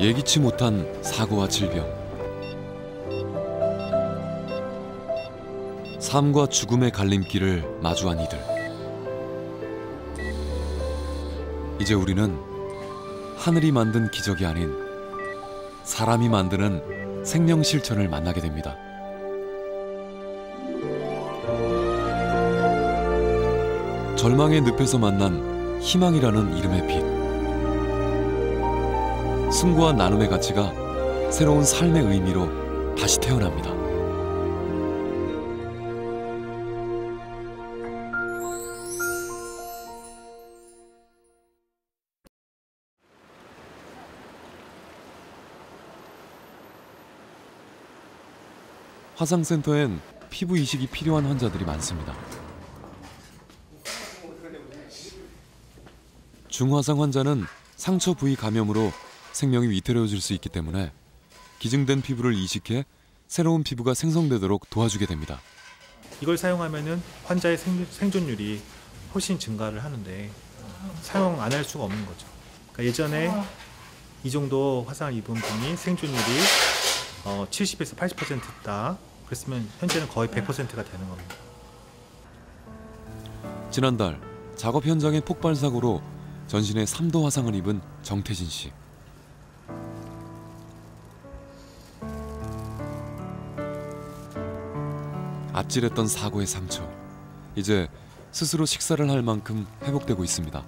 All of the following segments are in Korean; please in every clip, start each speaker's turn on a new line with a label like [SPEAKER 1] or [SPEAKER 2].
[SPEAKER 1] 예기치 못한 사고와 질병. 삶과 죽음의 갈림길을 마주한 이들. 이제 우리는 하늘이 만든 기적이 아닌 사람이 만드는 생명 실천을 만나게 됩니다. 절망의 늪에서 만난 희망이라는 이름의 빛. 승부와 나눔의 가치가 새로운 삶의 의미로 다시 태어납니다. 화상센터엔 피부 이식이 필요한 환자들이 많습니다. 중화상 환자는 상처 부위 감염으로 생명이 위태로워질 수 있기 때문에 기증된 피부를 이식해 새로운 피부가 생성되도록 도와주게 됩니다.
[SPEAKER 2] 이걸 사용하면은 환자의 생, 생존율이 훨씬 증가를 하는데 사용 안 할 수가 없는 거죠. 그러니까 예전에 이 정도 화상을 입은 분이 생존율이 어, 70에서 80%다. 그랬으면 현재는 거의 100%가 되는 겁니다.
[SPEAKER 1] 지난달 작업 현장의 폭발 사고로 전신에 3도 화상을 입은 정태진 씨. 아찔했던 사고의 상처. 이제 스스로 식사를 할 만큼 회복되고 있습니다.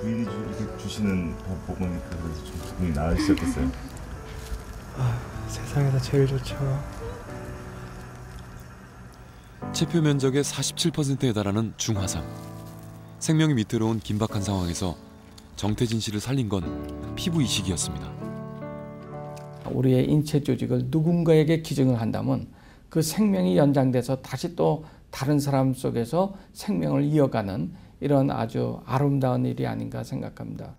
[SPEAKER 3] 부인이 주- 이렇게 주시는 밥 먹으니까 그래서 좀 기분이 나으셨겠어요.
[SPEAKER 4] 세상에서 제일 좋죠.
[SPEAKER 1] 체표 면적의 47%에 달하는 중화상. 생명이 위태로운 긴박한 상황에서 정태진 씨를 살린 건 피부 이식이었습니다.
[SPEAKER 5] 우리의 인체 조직을 누군가에게 기증을 한다면 그 생명이 연장돼서 다시 또 다른 사람 속에서 생명을 이어가는 이런 아주 아름다운 일이 아닌가 생각합니다.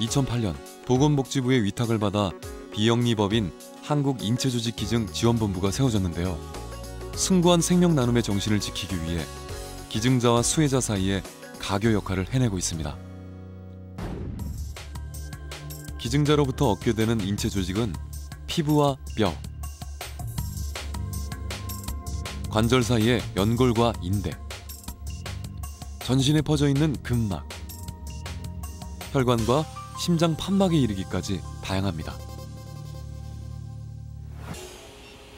[SPEAKER 1] 2008년 보건복지부의 위탁을 받아 비영리법인 한국인체조직기증지원본부가 세워졌는데요. 숭고한 생명 나눔의 정신을 지키기 위해 기증자와 수혜자 사이에 가교 역할을 해내고 있습니다. 기증자로부터 얻게 되는 인체 조직은 피부와 뼈, 관절 사이의 연골과 인대, 전신에 퍼져 있는 근막, 혈관과 심장 판막에 이르기까지 다양합니다.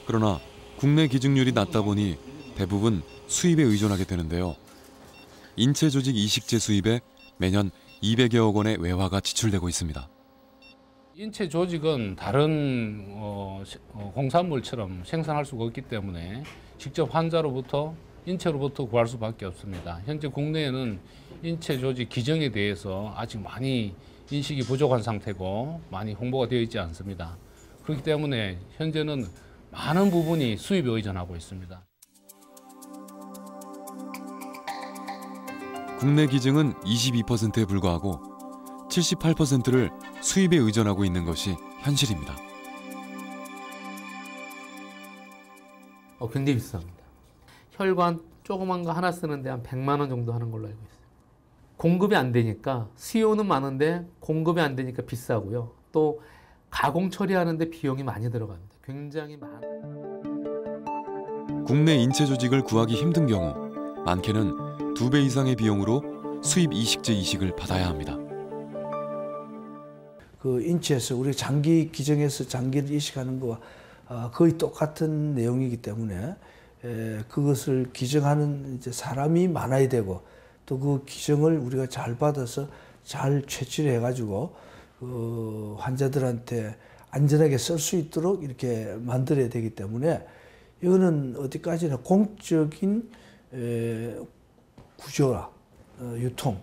[SPEAKER 1] 그러나 국내 기증률이 낮다 보니 대부분 수입에 의존하게 되는데요. 인체 조직 이식제 수입에 매년 200여억 원의 외화가 지출되고 있습니다.
[SPEAKER 6] 인체 조직은 다른 어, 시- 어, 공산물처럼 생산할 수가 없기 때문에 직접 환자로부터 인체로부터 구할 수밖에 없습니다. 현재 국내에는 인체 조직 기증에 대해서 아직 많이 인식이 부족한 상태고 많이 홍보가 되어 있지 않습니다. 그렇기 때문에 현재는 많은 부분이 수입에 의존하고 있습니다.
[SPEAKER 1] 국내 기증은 22%에 불과하고 78%를 수입에 의존하고 있는 것이 현실입니다.
[SPEAKER 7] 어, 굉장히 비쌉니다. 혈관 조그만 거 하나 쓰는데 한 100만 원 정도 하는 걸로 알고 있어요. 공급이 안 되니까 수요는 많은데 공급이 안 되니까 비싸고요. 또 가공 처리하는데 비용이 많이 들어갑니다. 굉장히 많.
[SPEAKER 1] 국내 인체 조직을 구하기 힘든 경우 많게는 두 배 이상의 비용으로 수입 이식제 이식을 받아야 합니다.
[SPEAKER 8] 그 인체에서 우리 장기 기증해서 장기를 이식하는 거와 어, 거의 똑같은 내용이기 때문에 에, 그것을 기증하는 이제 사람이 많아야 되고 또 그 기증을 우리가 잘 받아서 잘 채취해 가지고 그 환자들한테 안전하게 쓸 수 있도록 이렇게 만들어야 되기 때문에 이거는 어디까지나 공적인 에, 구조라 어, 유통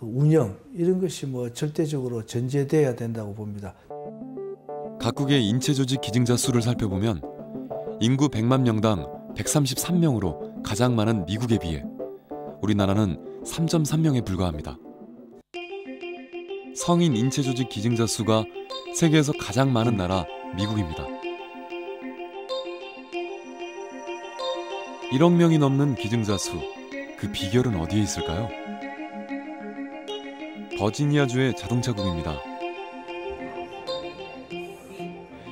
[SPEAKER 8] 또 운영 이런 것이 뭐 절대적으로 전제돼야 된다고 봅니다.
[SPEAKER 1] 각국의 인체 조직 기증자 수를 살펴보면 인구 100만 명당 133명으로 가장 많은 미국에 비해 우리나라는 3.3명에 불과합니다. 성인 인체 조직 기증자 수가 세계에서 가장 많은 나라 미국입니다. 1억 명이 넘는 기증자 수, 그 비결은 어디에 있을까요? 버지니아주의 자동차국입니다.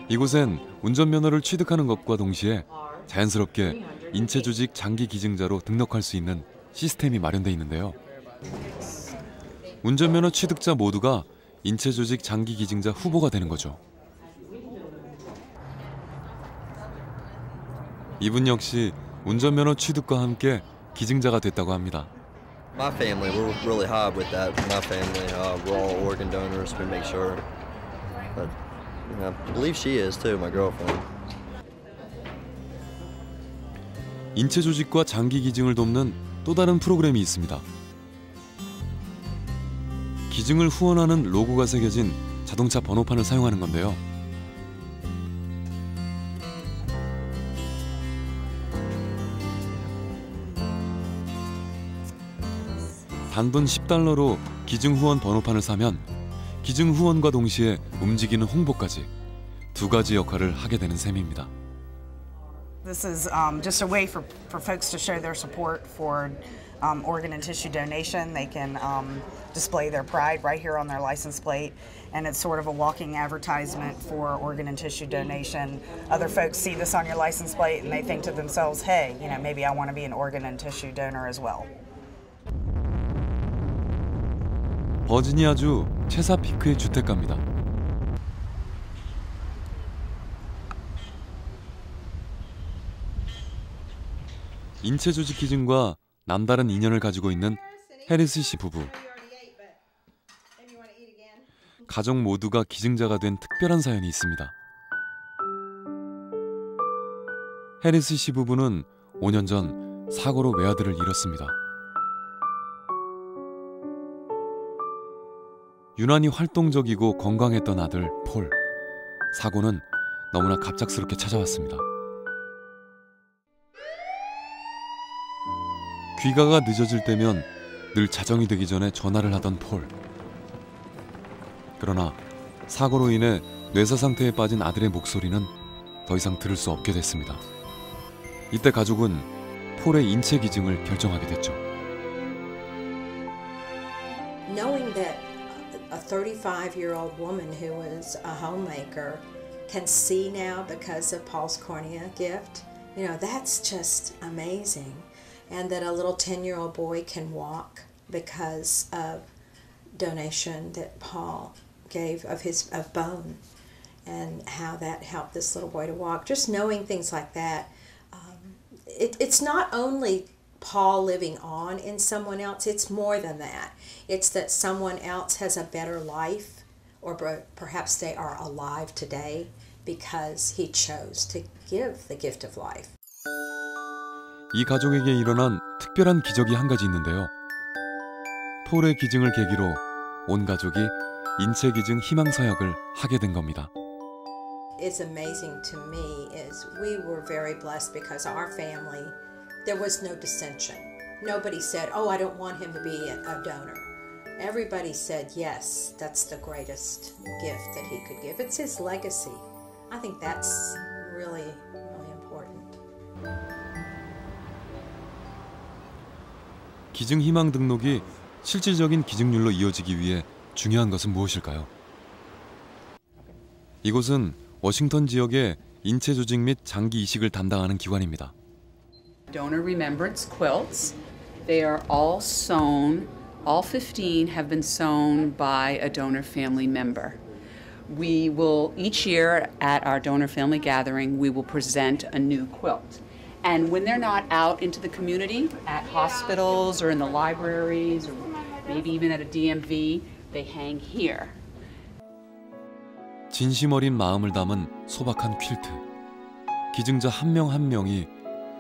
[SPEAKER 1] 이곳엔 운전면허를 취득하는 것과 동시에 자연스럽게 인체 조직 장기 기증자로 등록할 수 있는 시스템이 마련돼 있는데요. 운전면허 취득자 모두가 인체 조직 장기 기증자 후보가 되는 거죠. 이분 역시 운전면허 취득과 함께 기증자가 됐다고 합니다.
[SPEAKER 4] My family, we're really high with that. My family, uh, we're all organ donors. We make sure. But you know, I believe she is too, my girlfriend.
[SPEAKER 1] 인체 조직과 장기 기증을 돕는 또 다른 프로그램이 있습니다. 기증을 후원하는 로고가 새겨진 자동차 번호판을 사용하는 건데요. 단돈 10달러로 기증 후원 번호판을 사면 기증 후원과 동시에 움직이는 홍보까지 두 가지 역할을 하게 되는 셈입니다.
[SPEAKER 9] This is um, just a way for, for folks to show their support for um, organ and tissue donation. They can um, display their pride right here on their license plate, and it's sort of a walking advertisement for organ and tissue donation. Other folks see this on your license plate and they think to themselves, hey, you know, maybe I want to be an organ and tissue donor as well.
[SPEAKER 1] 버지니아주 체사피크의 주택가입니다. 인체 조직 기증과 남다른 인연을 가지고 있는 해리스 씨 부부. 가족 모두가 기증자가 된 특별한 사연이 있습니다. 해리스 씨 부부는 5년 전 사고로 외아들을 잃었습니다. 유난히 활동적이고 건강했던 아들 폴. 사고는 너무나 갑작스럽게 찾아왔습니다. 귀가가 늦어질 때면 늘 자정이 되기 전에 전화를 하던 폴. 그러나 사고로 인해 뇌사 상태에 빠진 아들의 목소리는 더 이상 들을 수 없게 됐습니다. 이때 가족은 폴의 인체 기증을 결정하게 됐죠.
[SPEAKER 10] knowing that a 35 year old woman who was a homemaker can see now because of Paul's cornea gift, you know, that's just amazing. And that a little 10 year old boy can walk because of donation that Paul gave of his of bone and how that helped this little boy to walk. Just knowing things like that, um, it, it's not only Paul living on in someone else, it's more than that. It's that someone else has a better life, or per- perhaps they are alive today because he chose to give the gift of life.
[SPEAKER 1] 이 가족에게 일어난 특별한 기적이 한 가지 있는데요. 폴의 기증을 계기로 온 가족이 인체 기증 희망 서약을 하게 된 겁니다.
[SPEAKER 10] It's amazing to me is we were very blessed because our family there was no dissension. Nobody said, "Oh, I don't want him to be a, donor." Everybody said, "Yes, that's the greatest gift that he could give. It's his legacy." I think that's really really important.
[SPEAKER 1] 기증 희망 등록이 실질적인 기증률로 이어지기 위해 중요한 것은 무엇일까요? 이곳은 워싱턴 지역의 인체 조직 및 장기 이식을 담당하는 기관입니다.
[SPEAKER 11] donor remembrance quilts. They are all sewn, all 15 have been sewn by a donor family member. We will, each year at our donor family gathering, we will present a new quilt. And when they're not out into the community, at hospitals or in the libraries, or maybe even at a DMV, they hang here.
[SPEAKER 1] 진심 어린 마음을 담은 소박한 퀼트. 기증자 한 명 한 명이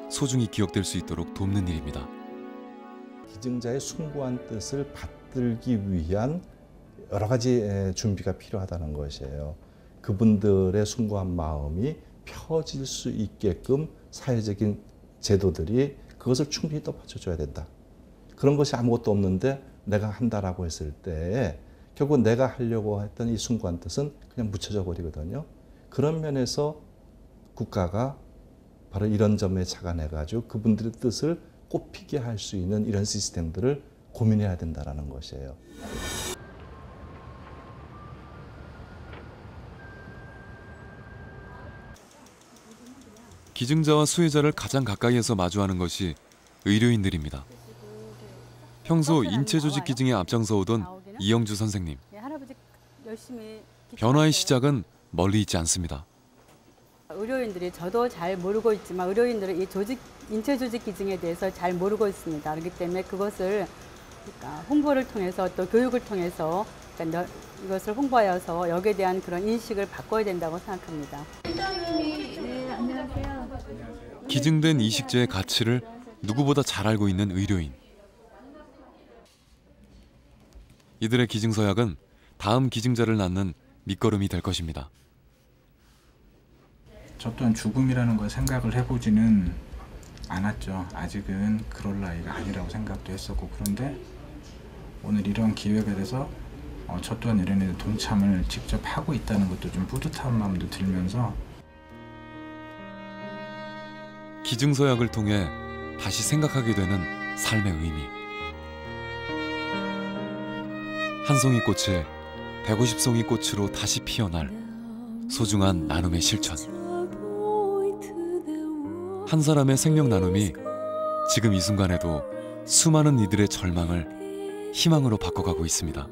[SPEAKER 1] 소중히 기억될 수 있도록 돕는 일입니다.
[SPEAKER 12] 기증자의 숭고한 뜻을 받들기 위한 여러 가지 에, 준비가 필요하다는 것이에요. 그분들의 숭고한 마음이 펴질 수 있게끔 사회적인 제도들이 그것을 충분히 덮어줘야 된다. 그런 것이 아무것도 없는데 내가 한다라고 했을 때 결국 내가 하려고 했던 이 숭고한 뜻은 그냥 묻혀져 버리거든요. 그런 면에서 국가가 바로 이런 점에 착안해가지고 그분들의 뜻을 꽃피게 할 수 있는 이런 시스템들을 고민해야 된다라는 것이에요.
[SPEAKER 1] 기증자와 수혜자를 가장 가까이에서 마주하는 것이 의료인들입니다. 평소 인체 조직 기증에 앞장서 오던 이영주 선생님. 변화의 시작은 멀리 있지 않습니다.
[SPEAKER 13] 의료인들이 저도 잘 모르고 있지만 의료인들은 이 조직 인체 조직 기증에 대해서 잘 모르고 있습니다. 그렇기 때문에 그것을 그러니까 홍보를 통해서 또 교육을 통해서 그러니까 너- 이것을 홍보하여서 여기에 대한 그런 인식을 바꿔야 된다고 생각합니다.
[SPEAKER 1] 기증된 이식제의 가치를 누구보다 잘 알고 있는 의료인. 이들의 기증서약은 다음 기증자를 낳는 밑거름이 될 것입니다.
[SPEAKER 14] 저 또한 죽음이라는 걸 생각을 해보지는 않았죠. 아직은 그럴 나이가 아니라고 생각도 했었고 그런데 오늘 이런 기회가 돼서 어, 저 또한 이런 데 동참을 직접 하고 있다는 것도 좀 뿌듯한 마음도 들면서
[SPEAKER 1] 기증서약을 통해 다시 생각하게 되는 삶의 의미. 한 송이 꽃을 150송이 꽃으로 다시 피어날 소중한 나눔의 실천. 한 사람의 생명 나눔이 지금 이 순간에도 수많은 이들의 절망을 희망으로 바꿔가고 있습니다.